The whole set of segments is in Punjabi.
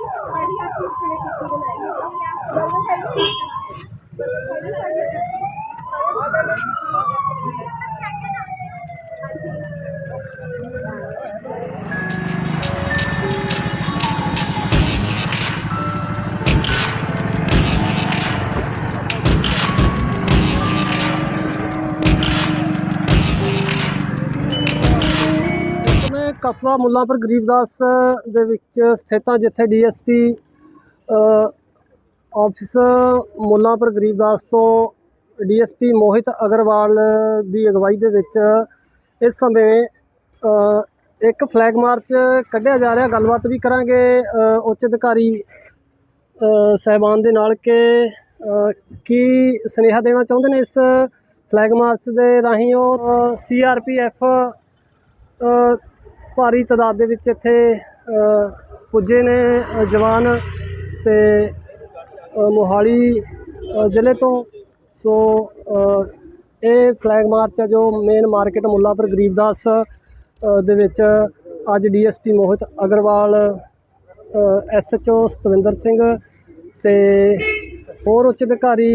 Thank you. ਕਸਬਾ ਮੁੱਲਾਪੁਰ ਗਰੀਬਦਾਸ ਦੇ ਵਿੱਚ ਸਥਿਤ ਆ ਜਿੱਥੇ ਡੀਐਸਪੀ ਆਫਿਸ ਮੁੱਲਾਪੁਰ ਗਰੀਬਦਾਸ ਤੋਂ ਡੀਐਸਪੀ ਮੋਹਿਤ ਅਗਰਵਾਲ ਦੀ ਅਗਵਾਈ ਦੇ ਵਿੱਚ ਇਸ ਸਮੇਂ ਇੱਕ ਫਲੈਗ ਮਾਰਚ ਕੱਢਿਆ ਜਾ ਰਿਹਾ। ਗੱਲਬਾਤ ਵੀ ਕਰਾਂਗੇ ਉੱਚ ਅਧਿਕਾਰੀ ਅ, ਸਾਹਿਬਾਨ ਦੇ ਨਾਲ ਕਿ ਕੀ ਸੁਨੇਹਾ ਦੇਣਾ ਚਾਹੁੰਦੇ ਨੇ ਇਸ ਫਲੈਗ ਮਾਰਚ ਦੇ ਰਾਹੀਂ ਉਹ ਸੀਆਰਪੀਐਫ ਅ, ਭਾਰੀ ਤਾਦਾਦ ਦੇ ਵਿੱਚ ਇੱਥੇ ਪੁੱਜੇ ਨੇ ਜਵਾਨ ਤੇ ਮੋਹਾਲੀ ਜ਼ਿਲ੍ਹੇ ਤੋਂ। ਸੋ ਇਹ ਫਲੈਗ ਮਾਰਚ ਹੈ ਜੋ ਮੇਨ ਮਾਰਕੀਟ ਮੁੱਲਾਪੁਰ ਗਰੀਬਦਾਸ ਦੇ ਵਿੱਚ ਅੱਜ ਡੀਐਸਪੀ ਮੋਹਿਤ ਅਗਰਵਾਲ ਐਸਐਚਓ ਸਤਵਿੰਦਰ ਸਿੰਘ ਤੇ ਹੋਰ ਉੱਚ ਅਧਿਕਾਰੀ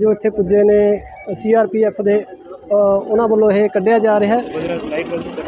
ਜੋ ਇੱਥੇ ਪੁੱਜੇ ਨੇ, ਸੀਆਰਪੀਐਫ ਦੇ ਉਹਨਾਂ ਵੱਲੋਂ ਇਹ ਕੱਢਿਆ ਜਾ ਰਿਹਾ ਹੈ।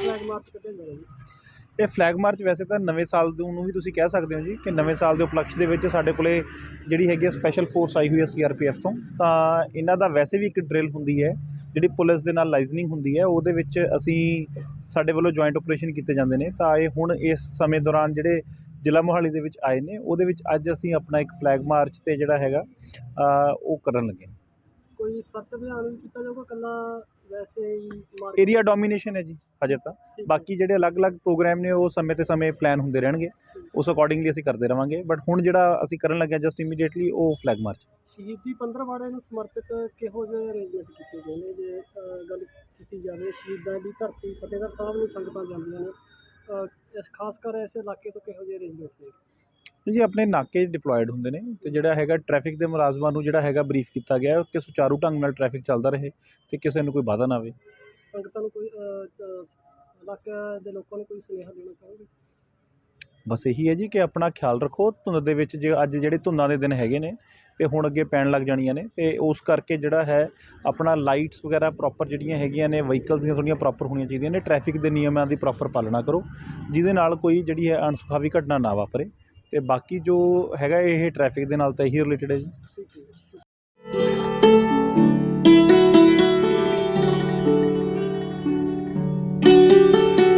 ਫਲੈਗ ਮਾਰਚ ਕੱਢਿਆ ਜਾ ਰਿਹਾ ਜੀ ਇਹ ਫਲੈਗ ਮਾਰਚ ਵੈਸੇ ਤਾਂ ਨਵੇਂ ਸਾਲ ਨੂੰ ਵੀ ਤੁਸੀਂ ਕਹਿ ਸਕਦੇ ਹੋ ਜੀ ਕਿ ਨਵੇਂ ਸਾਲ ਦੇ ਉਪਲਕਸ਼ ਦੇ ਵਿੱਚ ਸਾਡੇ ਕੋਲੇ ਜਿਹੜੀ ਹੈਗੀ ਹੈ ਸਪੈਸ਼ਲ ਫੋਰਸ ਆਈ ਹੋਈ ਹੈ ਸੀਆਰਪੀਐਫ ਤੋਂ, ਤਾਂ ਇਹਨਾਂ ਦਾ ਵੈਸੇ ਵੀ ਇੱਕ ਡਰਿਲ ਹੁੰਦੀ ਹੈ, ਜਿਹੜੀ ਪੁਲਿਸ ਦੇ ਨਾਲ ਲਾਈਜ਼ਨਿੰਗ ਹੁੰਦੀ ਹੈ, ਉਹਦੇ ਵਿੱਚ ਅਸੀਂ ਸਾਡੇ ਵੱਲੋਂ ਜੁਆਇੰਟ ਆਪਰੇਸ਼ਨ ਕੀਤੇ ਜਾਂਦੇ ਨੇ, ਤਾਂ ਇਹ ਹੁਣ ਇਸ ਸਮੇਂ ਦੌਰਾਨ ਜਿਹੜੇ ਜ਼ਿਲ੍ਹਾ ਮੋਹਾਲੀ ਦੇ ਵਿੱਚ ਆਏ ਨੇ, ਉਹਦੇ ਵਿੱਚ ਅੱਜ ਅਸੀਂ ਆਪਣਾ ਇੱਕ ਫਲੈਗ ਮਾਰਚ ਤੇ ਜਿਹੜਾ ਹੈਗਾ ਉਹ ਕਰਨ ਲੱਗੇ ਕੋਈ ਸਰਚ ਅਭਿਆਨ ਵੀ ਕੀਤਾ ਜਾਊਗਾ ਕੱਲਾ ਵੈਸੇ ਹੀ ਏਰੀਆ ਡੋਮੀਨੇਸ਼ਨ ਹੈ ਜੀ ਹਜੇ ਤਾਂ। ਬਾਕੀ ਜਿਹੜੇ ਅਲੱਗ-ਅਲੱਗ ਪ੍ਰੋਗਰਾਮ ਨੇ ਉਹ ਸਮੇਂ ਤੇ ਸਮੇਂ ਪਲਾਨ ਹੁੰਦੇ ਰਹਿਣਗੇ। ਉਸ ਅਕੋਰਡਿੰਗਲੀ ਅਸੀਂ ਕਰਦੇ ਰਵਾਂਗੇ। ਬਟ ਹੁਣ ਜਿਹੜਾ ਅਸੀਂ ਕਰਨ ਲੱਗੇ ਜਸਟ ਇਮੀਡੀਏਟਲੀ ਉਹ ਫਲੈਗ ਮਾਰਚ ਸ਼ਹੀਦੀ 15 ਵਾੜੇ ਨੂੰ ਸਮਰਪਿਤ ਕਿਹੋ ਜਿਹੇ ਅਰੇਂਜਮੈਂਟ ਕੀਤੇ ਗਏ ਨੇ? ਜੇ ਗੱਲ ਕੀਤੀ ਜਾਵੇ ਸ਼ਹੀਦਾਂ ਦੀ ਧਰਤੀ ਫਤਿਹਗੜ੍ਹ ਸਾਹਿਬ ਨੂੰ ਸੰਗਤਾਂ ਜਾਂਦੀਆਂ ਨੇ ਇਸ ਖਾਸ ਕਰ ਇਸ ਇਲਾਕੇ ਤੋਂ ਕਿਹੋ ਜਿਹੇ ਅਰੇਂਜਮੈਂਟ ਨੇ? ਜੀ ਆਪਣੇ ਨਾਕੇ ਡਿਪਲੋਇਡ ਹੁੰਦੇ ਨੇ ਤੇ ਜਿਹੜਾ ਹੈਗਾ ਟ੍ਰੈਫਿਕ ਦੇ ਮੁਲਾਜ਼ਮਾਂ ਨੂੰ ਜਿਹੜਾ ਹੈਗਾ ਬਰੀਫ ਕੀਤਾ ਗਿਆ ਕਿ ਸੁਚਾਰੂ ਢੰਗ ਨਾਲ ਟ੍ਰੈਫਿਕ ਚੱਲਦਾ ਰਹੇ ਤੇ ਕਿਸੇ ਨੂੰ ਕੋਈ ਬਾਧਾ ਨਾ ਆਵੇ। ਸੰਗਤਾਂ ਨੂੰ ਕੋਈ ਇਲਾਕੇ ਦੇ ਲੋਕਾਂ ਨੂੰ ਕੋਈ ਸੁਨੇਹਾ ਦੇਣਾ ਚਾਹੋਗੇ? ਬਸ ਇਹੀ ਹੈ ਜੀ ਕਿ ਆਪਣਾ ਖਿਆਲ ਰੱਖੋ ਧੁੰਦ ਦੇ ਵਿੱਚ ਜੇ ਅੱਜ ਜਿਹੜੇ ਧੁੰਦਾਂ ਦੇ ਦਿਨ ਹੈਗੇ ਨੇ ਤੇ ਹੁਣ ਅੱਗੇ ਪੈਣ ਲੱਗ ਜਾਣੀਆਂ ਨੇ ਤੇ ਉਸ ਕਰਕੇ ਜਿਹੜਾ ਹੈ ਆਪਣਾ ਲਾਈਟਸ ਵਗੈਰਾ ਪ੍ਰੋਪਰ ਜਿਹੜੀਆਂ ਹੈਗੀਆਂ ਨੇ ਵਹੀਕਲਸ ਦੀਆਂ ਥੋੜ੍ਹੀਆਂ ਪ੍ਰੋਪਰ ਹੋਣੀਆਂ ਚਾਹੀਦੀਆਂ ਨੇ ਟ੍ਰੈਫਿਕ ਦੇ ਨਿਯਮਾਂ ਦੀ ਪ੍ਰੋਪਰ ਪਾਲਣਾ ਕਰੋ ਜਿਹਦੇ ਨਾਲ ਕੋਈ ਜਿਹੜੀ ਹੈ ਅਣਸੁਖਾਵੀ ਘਟਨਾ ਨਾ ਵਾਪਰੇ। ਅਤੇ ਬਾਕੀ ਜੋ ਹੈਗਾ ਇਹ ਟਰੈਫਿਕ ਦੇ ਨਾਲ ਤਾਂ ਇਹੀ ਰਿਲੇਟਡ ਹੈ ਜੀ।